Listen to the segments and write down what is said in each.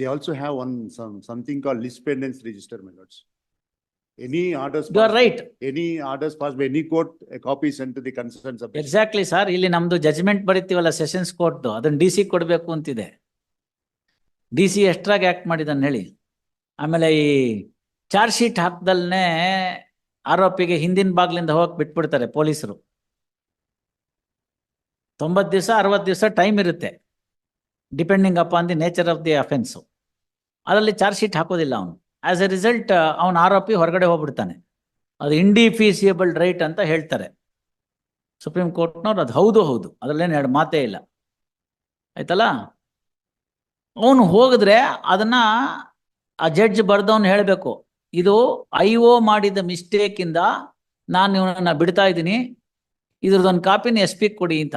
they also have one, some, something called list pendants register, my lords. Any orders. You are passed- right Any orders passed by any court, a copy is sent to the concerned sub. Exactly sir ಇಲ್ಲಿ ನಮ್ದು judgement ಬರಿತೀವಲ್ಲ sessions court ಅದನ್ನ D C ಕೊಡ್ಬೇಕು ಅಂತಿದೆ. D C ಎಷ್ಟ್ರಾಗಿ act ಮಾಡಿದಾನೆ ಹೇಳಿ. ಆಮೇಲೆ ಈ ಚಾರ್ಜ್ ಶೀಟ್ ಹಾಕ್ದಲ್ನೇ ಆರೋಪಿಗೆ ಹಿಂದಿನ ಬಾಗ್ಲಿಂದ ಹೋಗಕ್ ಬಿಟ್ಬಿಡ್ತಾರೆ ಪೊಲೀಸರು. ತೊಂಬತ್ತು ದಿವಸ ಅರವತ್ತು ದಿವಸ ಟೈಮ್ ಇರುತ್ತೆ. Depending up on the nature of the offence ಅದರಲ್ಲಿ ಚಾರ್ಜ್ ಶೀಟ್ ಹಾಕೋದಿಲ್ಲ ಅವನು. ಆಸ್ ಎ ರಿಸಲ್ಟ್ ಅವನ ಆರೋಪಿ ಹೊರಗಡೆ ಹೋಗ್ಬಿಡ್ತಾನೆ. ಅದು ಇಂಡಿಫೀಸಿಯಬಲ್ ರೈಟ್ ಅಂತ ಹೇಳ್ತಾರೆ. ಸುಪ್ರೀಂ ಕೋರ್ಟ್ನವ್ರು ಅದು ಹೌದು ಹೌದು. ಅದ್ರಲ್ಲೇನು ಎರಡು ಮಾತೇ ಇಲ್ಲ. ಆಯ್ತಲ್ಲ? ಅವನು ಹೋಗಿದ್ರೆ ಅದನ್ನ ಆ ಜಡ್ಜ್ ಬರ್ದವನು ಹೇಳಬೇಕು. ಇದು ಐ ಒ ಮಾಡಿದ ಮಿಸ್ಟೇಕಿಂದ ನಾನು ಇವನನ್ನ ಬಿಡ್ತಾ ಇದ್ದೀನಿ. ಇದ್ರದ್ದೊಂದು ಕಾಪಿನ ಎಸ್ ಪಿ ಕೊಡಿ ಅಂತ.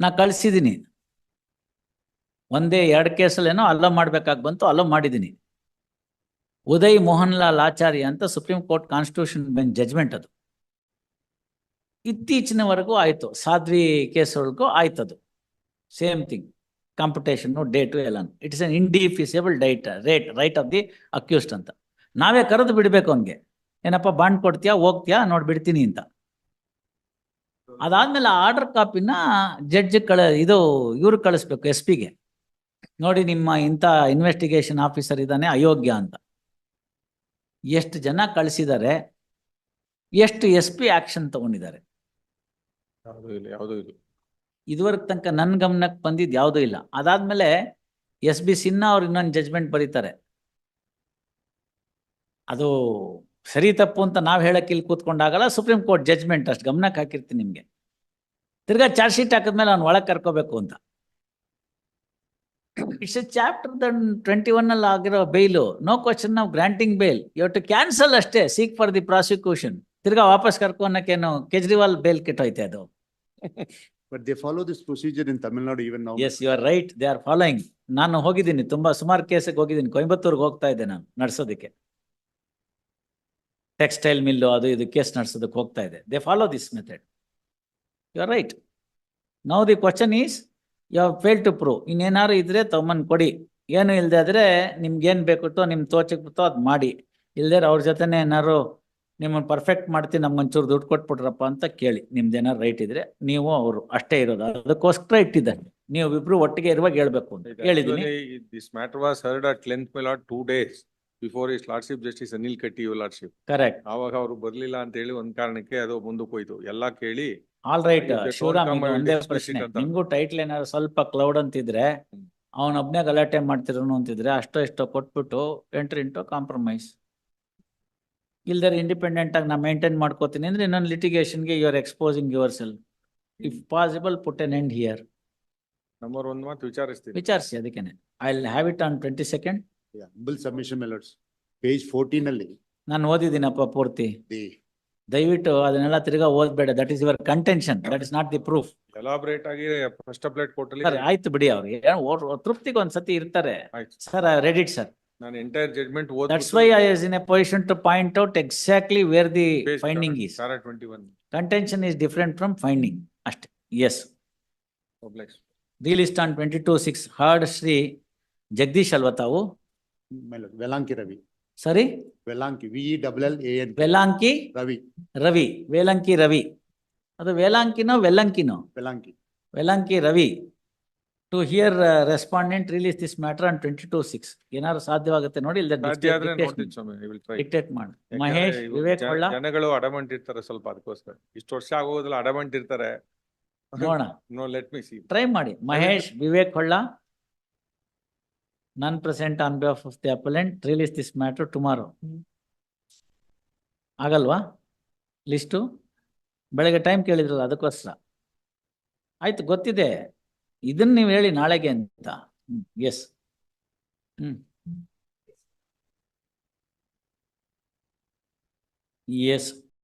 ನಾ ಕಳ್ಸಿದ್ದೀನಿ ಒಂದೇ ಎರಡು ಕೇಸಲ್ಲೇನೋ ಅಲ್ಲ ಮಾಡ್ಬೇಕಾಗಿ ಬಂತು ಅಲ್ಲ ಮಾಡಿದ್ದೀನಿ ಉದಯ್ ಮೋಹನ್ ಲಾಲ್ ಆಚಾರ್ಯ ಅಂತ supreme court constitution bench judgement ಅದು. ಇತ್ತೀಚಿನವರೆಗೂ ಆಯಿತು, ಸಾಧ್ವಿ ಆಯ್ತು ಅದು ಸೇಮ್ ಥಿಂಗ್ ಕಾಂಪಿಟೇಷನ್ ಡೇಟು ಎಲ್ಲ it is an indefeasible right right right of the accused ಅಂತ. ನಾವೇ ಕರೆದು ಬಿಡ್ಬೇಕು ಅವನಿಗೆ. ಏನಪ್ಪ, ಬಾಂಡ್ ಕೊಡ್ತೀಯಾ, ಹೋಗ್ತೀಯಾ, ನೋಡಿ ಬಿಡ್ತೀನಿ ಅಂತ. ಅದಾದ್ಮೇಲೆ ಆರ್ಡರ್ ಕಾಪಿನ ಜಡ್ಜ್ ಕಳ, ಇದು ಇವ್ರಿಗೆ ಕಳಿಸ್ಬೇಕು ಎಸ್ ಪಿಗೆ ನೋಡಿ ನಿಮ್ಮ ಇಂಥ ಇನ್ವೆಸ್ಟಿಗೇಷನ್ ಆಫೀಸರ್ ಇದ್ದಾನೆ ಅಯೋಗ್ಯ ಅಂತ. ಎಷ್ಟು ಜನ ಕಳಿಸಿದ್ದಾರೆ ಎಷ್ಟು ಎಸ್ ಪಿ ಆಕ್ಷನ್ ತಗೊಂಡಿದ್ದಾರೆ. ಇದುವರೆಗೆ ತನಕ ನನ್ನ ಗಮನಕ್ಕೆ ಬಂದಿದ್ದು ಯಾವುದೂ ಇಲ್ಲ. ಅದಾದ್ಮೇಲೆ ಎಸ್ ಬಿ ಸಿನ್ಹಾ ಅವ್ರು ಇನ್ನೊಂದು ಜಜ್ಮೆಂಟ್ ಬರೀತಾರೆ. ಅದು ಸರಿ ತಪ್ಪು ಅಂತ ನಾವು ಹೇಳಕ್ಕೆ ಇಲ್ಲಿ ಕೂತ್ಕೊಂಡಾಗಲ್ಲ ಸುಪ್ರೀಂ ಕೋರ್ಟ್ ಜಜ್ಮೆಂಟ್ ಅಷ್ಟು ಗಮನಕ್ಕೆ ಹಾಕಿರ್ತೀನಿ ನಿಮಗೆ. ತಿರ್ಗಾ ಚಾರ್ಜ್ ಶೀಟ್ ಹಾಕಿದ್ಮೇಲೆ ಅವ್ನು ಒಳಗೆ ಕರ್ಕೋಬೇಕು ಅಂತ. It's a chapter then twenty one ಅಲ್ಲಿ ಆಗಿರೋ bail no question of granting bail you to cancel ಅಷ್ಟೇ. ಸೀಕ್ ಫಾರ್ ದಿ ಪ್ರಾಸಿಕ್ಯೂಷನ್ ತಿರ್ಗಾ ವಾಪಸ್ ಕರ್ಕೊನಕ್ಕೇನು ಕೇಜ್ರಿವಾಲ್ ಬೇಲ್ ಕೆಟ್ಟೋಯ್ತೆ ಅದು. But they follow this procedure in Tamil Nadu even even now. Yes you are right they are following ನಾನು ಹೋಗಿದ್ದೀನಿ. ತುಂಬಾ ಸುಮಾರು ಕೇಸಿಗೆ ಹೋಗಿದ್ದೀನಿ. ಕೊಯಂಬತ್ತೂರ್ಗೆ ಹೋಗ್ತಾ ಇದ್ದೆ ನಾನು ನಡ್ಸೋದಕ್ಕೆ. ಟೆಕ್ಸ್ಟೈಲ್ ಮಿಲ್ಲು ಅದು ಇದು ಕೇಸ್ ನಡೆಸೋದಕ್ಕೆ ಹೋಗ್ತಾ ಇದೆ they follow this method you are right now the question is you fail to prove. ಇನ್ನೇನಾರು ಇದ್ರೆ ತಗೊಂಬಂದ್ ಕೊಡಿ. ಏನು ಇಲ್ಲದೆ ಆದ್ರೆ ನಿಮ್ಗೆ ಏನ್ ಬೇಕಿತ್ತೋ ನಿಮ್ ತೋಚಕ್ ಬಿತ್ತೋ ಅದ್ ಮಾಡಿ. ಇಲ್ದೇ ಅವ್ರ ಜೊತೆನೆ ಏನಾರು ನಿಮ್ಮನ್ನ ಪರ್ಫೆಕ್ಟ್ ಮಾಡ್ತೀನಿ ನಮ್ಗೊಂಚೂರು ದುಡ್ಡು ಕೊಟ್ಬಿಟ್ರಪ್ಪ ಅಂತ ಕೇಳಿ. ನಿಮ್ದು ಏನಾರು ರೈಟ್ ಇದ್ರೆ ನೀವು ಅವರು ಅಷ್ಟೇ ಇರೋದು. ಅದಕ್ಕೋಸ್ಕರ ಇಟ್ಟಿದ್ದಾರೆ. ನೀವು ಇಬ್ರು ಒಟ್ಟಿಗೆ ಇರುವಾಗ ಹೇಳ್ಬೇಕು ಅಂತ ಹೇಳಿದೀನಿ this matter was heard at length mail or two days before his lordship justice Anil Katti you lordship correct ಆವಾಗ ಅವರು ಬರ್ಲಿಲ್ಲ ಅಂತ ಹೇಳಿ ಒಂದ್ ಕಾರಣಕ್ಕೆ ಅದು ಮುಂದಕ್ಕೆ ಹೋಯ್ತು. ಎಲ್ಲಾ ಕೇಳಿ ಆಲ್ ರೈಟ್ ಶಿವರಾಮ್ ಇದು I will ಒಂದೇ dismiss ಪ್ರಶ್ನೆ. ಅಂತ. ನಿಮ್ಗೂ ಟೈಟ್ಲ್ ಏನಾದ್ರು ಸ್ವಲ್ಪ ಕ್ಲೌಡ್ ಅಂತಿದ್ರೆ ಅವನ ಒಬ್ನೇ ಗಲಾಟೆ ಮಾಡ್ತಿರೋನು ಅಂತಿದ್ರೆ ಅಷ್ಟೋ ಇಷ್ಟೋ ಕೊಟ್ಬಿಟ್ಟು ಎಂಟ್ರಿ ಇಂಟು ಕಾಂಪ್ರಮೈಸ್ ಇಲ್ದರೆ ಇಂಡಿಪೆಂಡೆಂಟ್ ಆಗಿ ನಾ ಮೇಂಟೈನ್ ಮಾಡ್ಕೋತೀನಿ ಅಂದ್ರೆ ಇನ್ನೊಂದು ಲಿಟಿಗೇಷನ್ಗೆ you are exposing yourself if possible put an end here number ಒಂದ್ ಮಾತು ವಿಚಾರಿಸ್ತೀನಿ. ವಿಚಾರಿಸಿ ಅದಕ್ಕೆ I will have it on twenty second bill submission milords page fourteen ಅಲ್ಲಿ. ನಾನು ಓದಿದ್ದೀನಪ್ಪ ಪೂರ್ತಿ. ದಯವಿಟ್ಟು ಅದನ್ನೆಲ್ಲ ತಿರ್ಗಾ ಓದ್ಬೇಡ. That is your contention that is not the proof elaborate ಆಗಿ ಫಸ್ಟ್ ಅಪ್ಲೇಟ್ ಕೊಟ್ಟಲ್ಲಿ ಸರ್ ಆಯ್ತು ಬಿಡಿ ಅವ್ರು. ತೃಪ್ತಿಗೆ ಒಂದ್ ಸತಿ ಇರ್ತಾರೆ ಸರ್ ರೆಡಿಟ್ ಸರ್ ನಾನು ಎಂಟೈರ್ ಜಡ್ಜ್ಮೆಂಟ್ ಓದ್ that's why I is in a position to point out exactly where the finding is sir 21 contention is different from finding ಅಷ್ಟೆ as complex the list on 22 6 heard Shri Jagdish ಅಲ್ವಾ ತಾವು my Ravi. ಸರಿ? Velanki V W L A N L A Velanki? Ravi, Ravi, Velanki Ravi. ಅದು ವೇಲಾಂಕಿನೋ ವೆಲ್ಲಂಕಿನೋ? Velanki. Velanki Ravi. To hear respondent release this matter on twenty two six ಏನಾದ್ರು ಸಾಧ್ಯವಾಗುತ್ತೆ ನೋಡಿ dictate ಮಾಡಿ. ಮಹೇಶ್ ವಿವೇಕ್ ಹೊಳ್ಳ? ಜನಗಳು ಅಡಮೆಂಟ್ ಇರ್ತಾರೆ ಸ್ವಲ್ಪ ಅದಕ್ಕೋಸ್ಕರ. ಇಷ್ಟು ವರ್ಷ ಆಗೋದಿಲ್ಲ ಅಡಮೆಂಟ್ ಇರ್ತಾರೆ. ನೋಡೋಣ. No let me see try ಮಾಡಿ. ಮಹೇಶ್ ವಿವೇಕ್ ಹೊಳ್ಳ? ನನ್ present on behalf of the appellant, release this matter tomorrow ಆಗಲ್ವಾ? ಲಿಸ್ಟು ಬೆಳಗ್ಗೆ ಟೈಮ್ ಕೇಳಿದ್ರಲ್ಲ ಅದಕ್ಕೋಸ್ಕರ. ಆಯ್ತು ಗೊತ್ತಿದೆ. ಇದನ್ನ ನೀವು ಹೇಳಿ ನಾಳೆಗೆ ಅಂತ. ಎಸ್ ಹ್ಮ್. ಎಸ್